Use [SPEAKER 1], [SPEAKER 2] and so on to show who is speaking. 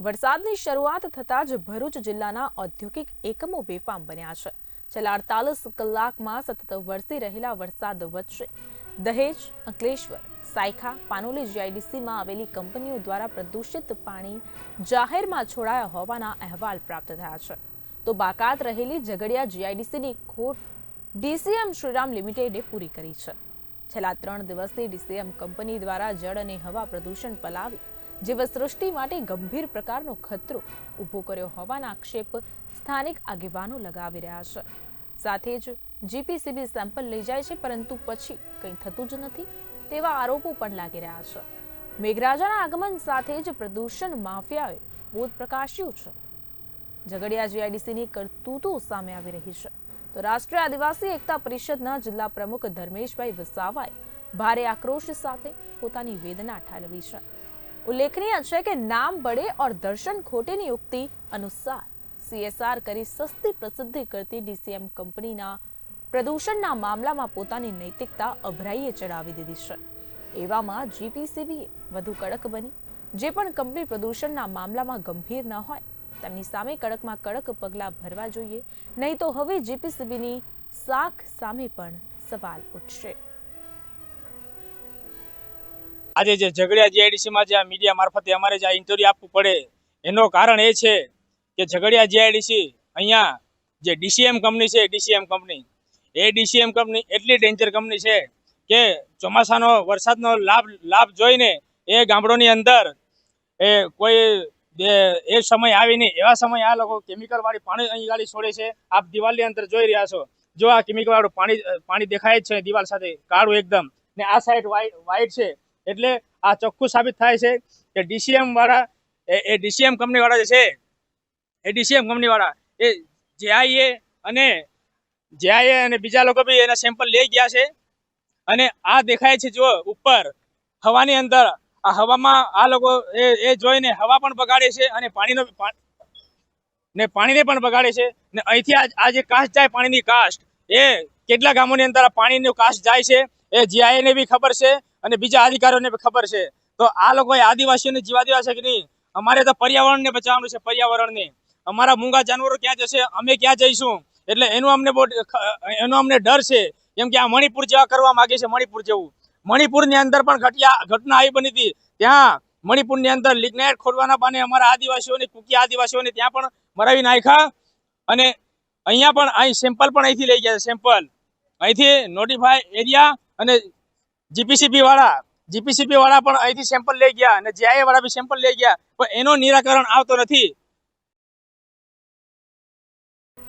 [SPEAKER 1] વરસાદની શરૂઆત થતાં જ ભરૂચ જિલ્લાના ઔદ્યોગિક એકમો બેફામ બન્યા છે. છેલ્લા અડતાલીસ કલાકમાં સતત વરસી રહેલા વરસાદ વચ્ચે દહેજ, અંકલેશ્વર, સાયખા, પાનોલી જીઆઈડીસીમાં આવેલી કંપનીઓ દ્વારા પ્રદૂષિત પાણી જાહેરમાં છોડાયા હોવાના અહેવાલ પ્રાપ્ત થયા છે. તો બાકાત રહેલી ઝઘડિયા જીઆઈડીસીની ખોટ ડીસીએમ શ્રીરામ લિમિટેડે પૂરી કરી છે. છેલ્લા ત્રણ દિવસથી ડીસીએમ કંપની દ્વારા જળ અને હવા પ્રદૂષણ ફેલાવી જીવસૃષ્ટિ માટે ગંભીર પ્રકારનો ખતરો ઊભો કર્યો હોવાના આક્ષેપ સ્થાનિક આગેવાનો લગાવી રહ્યા છે. સાથે જ જીપીસીબી સેમ્પલ લઈ જાય છે, પરંતુ પછી કંઈ થતું જ નથી તેવા આરોપો પણ લાગી રહ્યા છે. મેઘરાજાના આગમન સાથે જ પ્રદૂષણ માફિયાએ બોધ પ્રકાશ્યું છે. ઝઘડિયા જીઆઈડીસીની કરતૂતો સામે આવી રહી છે. તો રાષ્ટ્રીય આદિવાસી એકતા પરિષદના જિલ્લા પ્રમુખ ધર્મેશભાઈ વસાવાએ ભારે આક્રોશ સાથે પોતાની વેદના ઠાલવી છે. ઉલ્લેખનીય છે કે નામ બળે ઓર દર્શન ખોટેની ઉક્તિ અનુસાર સીએસઆર કરી સસ્તી પ્રસિદ્ધિ કરતી ડીસીએમ કંપનીના પ્રદૂષણના મામલામાં પોતાની નૈતિકતા અભરાઈએ ચડાવી દીધી છે. એવામાં જીપીસીબીએ વધુ કડક બની. જે પણ કંપની પ્રદૂષણના મામલામાં ગંભીર ન હોય, તેમની સામે કડકમાં કડક પગલાં ભરવા જોઈએ. નહીં તો હવે જીપીસીબીની સાખ સામે પણ સવાલ ઉઠશે.
[SPEAKER 2] આજે જે ઝઘડિયા જીઆઈડીસીમાં જે આ મીડિયા મારફતે અમારે જે આ ઇન્ટરવ્યુ આપવું પડે, એનો કારણ એ છે કે ઝઘડિયા જીઆઈડીસી અહીંયા જે ડીસીએમ કંપની છે ડીસીએમ કંપની એ ડીસીએમ કંપની એટલી ડેન્જર કંપની છે કે ચોમાસાનો, વરસાદનો લાભ લાભ જોઈને એ ગામડોની અંદર એ કોઈ એ- સમય આવીને, એવા સમય આ લોકો કેમિકલ વાળી પાણી અહીં ગાડી છોડે છે. આપ દિવાલની અંદર જોઈ રહ્યા છો. જો આ કેમિકલવાળું પાણી પાણી દેખાય છે દિવાલ સાથે, કાળું એકદમ. ને આ સાઈડ વાઈટ છે. એટલે આ ચોખ્ખું સાબિત થાય છે કે ડીસીએમ વાળા, એ- ડીસીએમ કંપની વાળા જે છે, એ ડીસીએમ કંપની વાળા, એ જેઆઈએ અને જેઆઈએ અને બીજા લોકો બી એના સેમ્પલ લઈ ગયા છે. અને આ દેખાય છે જો ઉપર, હવાની અંદર, આ હવામાં આ લોકો એ જોઈને હવા પણ બગાડે છે અને પાણીનો ને પાણીને પણ બગાડે છે. ને અહીંથી આ જે કાસ્ટ જાય પાણીની કાસ્ટ. એ કેટલા ગામોની અંદર આ પાણીનું કાસ્ટ જાય છે, એ જીઆઈને બી ખબર છે અને બીજા અધિકારીઓને બી ખબર છે. તો આ લોકોએ આદિવાસીઓને જીવા દેવા છે કે નહીં? અમારે તો પર્યાવરણને બચાવવાનું છે, પર્યાવરણને. અમારા મૂંગા જાનવરો ક્યાં જશે? અમે ક્યાં જઈશું? એટલે એનું અમને બહુ એનો અમને ડર છે. કેમ કે આ મણિપુર જેવા કરવા માગે છે, મણિપુર જેવું. મણિપુરની અંદર પણ ઘટિયા ઘટના આવી બની હતી. ત્યાં મણિપુરની અંદર લિગ્નાઇટ ખોલવાના બાને અમારા આદિવાસીઓને, કુકી આદિવાસીઓને ત્યાં પણ મરાવી નાખ્યા. અને અહીંયા પણ અહીં સેમ્પલ પણ અહીંથી લઈ ગયા સેમ્પલ અહીંથી નોટિફાય એરિયા અને જીપીસીપી વાળા જીપીસીપી વાળા પણ અહીંથી સેમ્પલ લઈ ગયા અને જીઆઈએ વાળા બી સેમ્પલ લઈ ગયા, પણ એનો નિરાકરણ આવતો નથી.